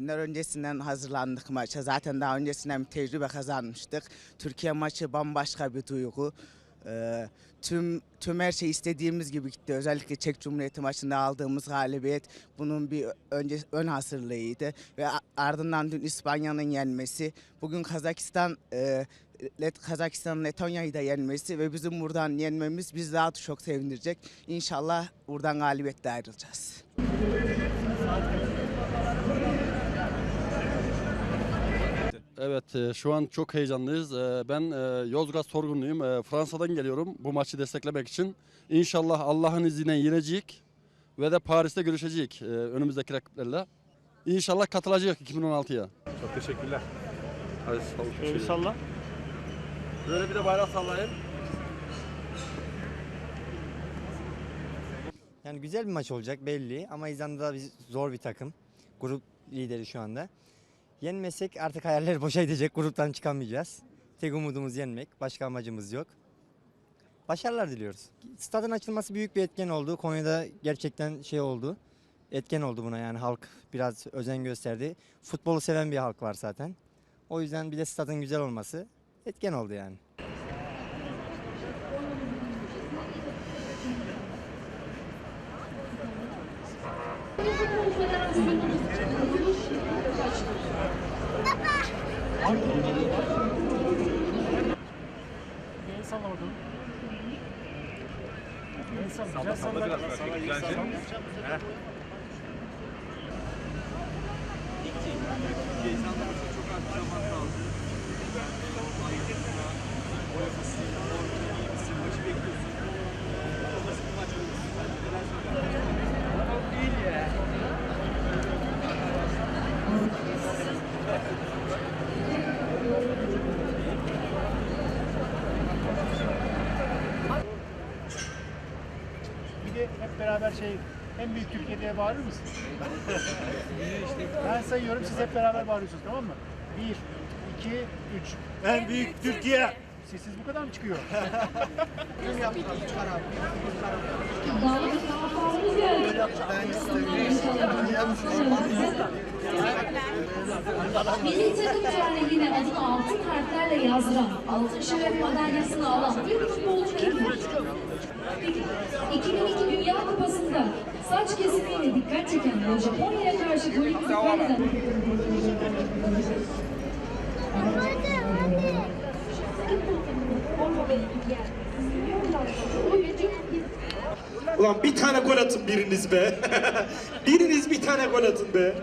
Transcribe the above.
Günler öncesinden hazırlandık maça. Zaten daha öncesinden bir tecrübe kazanmıştık. Türkiye maçı bambaşka bir duygu. Ee, tüm tüm her şey istediğimiz gibi gitti. Özellikle Çek Cumhuriyeti maçında aldığımız galibiyet bunun bir önce ön hazırlığıydı ve ardından dün İspanya'nın yenmesi, bugün Kazakistan e, Let Kazakistan'ın Letonya'yı da yenmesi ve bizim buradan yenmemiz bizi daha çok sevindirecek. İnşallah buradan galibiyetle ayrılacağız. Evet e, şu an çok heyecanlıyız. E, Ben e, Yozgat Sorgunluyum. Fransa'dan geliyorum bu maçı desteklemek için. İnşallah Allah'ın izniyle yenecek ve de Paris'te görüşecek önümüzdeki rakiplerle. İnşallah katılacak 2016'ya. Çok teşekkürler. Hadi sağlık. Şöyle salla. Böyle bir de bayrak sallayın. Yani güzel bir maç olacak belli ama İzlanda da biz zor bir takım. Grup lideri şu anda. Yenmesek artık hayaller boşa gidecek. Gruptan çıkamayacağız. Tek umudumuz yenmek. Başka amacımız yok. Başarılar diliyoruz. Stadın açılması büyük bir etken oldu. Konya'da gerçekten şey oldu. Etken oldu buna yani halk biraz özen gösterdi. Futbolu seven bir halk var zaten. O yüzden bir de stadın güzel olması etken oldu yani. El salla bakalım. El salla. Güzel salla. Biraz belki güzelce. Bir de hep beraber şey en büyük Türkiye diye bağırır mısın? ben sayıyorum siz hep beraber bağırıyorsunuz tamam mı? Bir, iki, üç. En büyük Türkiye. Sessiz bu kadar mı çıkıyor? Milli takım tarihine adını altın harflerle yazdıran, altın şeref madalyasını alan bir futbolcu kimdir? Kesimiyle dikkat çeken ve Japonya'ya karşı golü müdahale Ulan bir tane gol atın biriniz be. biriniz bir tane gol atın be.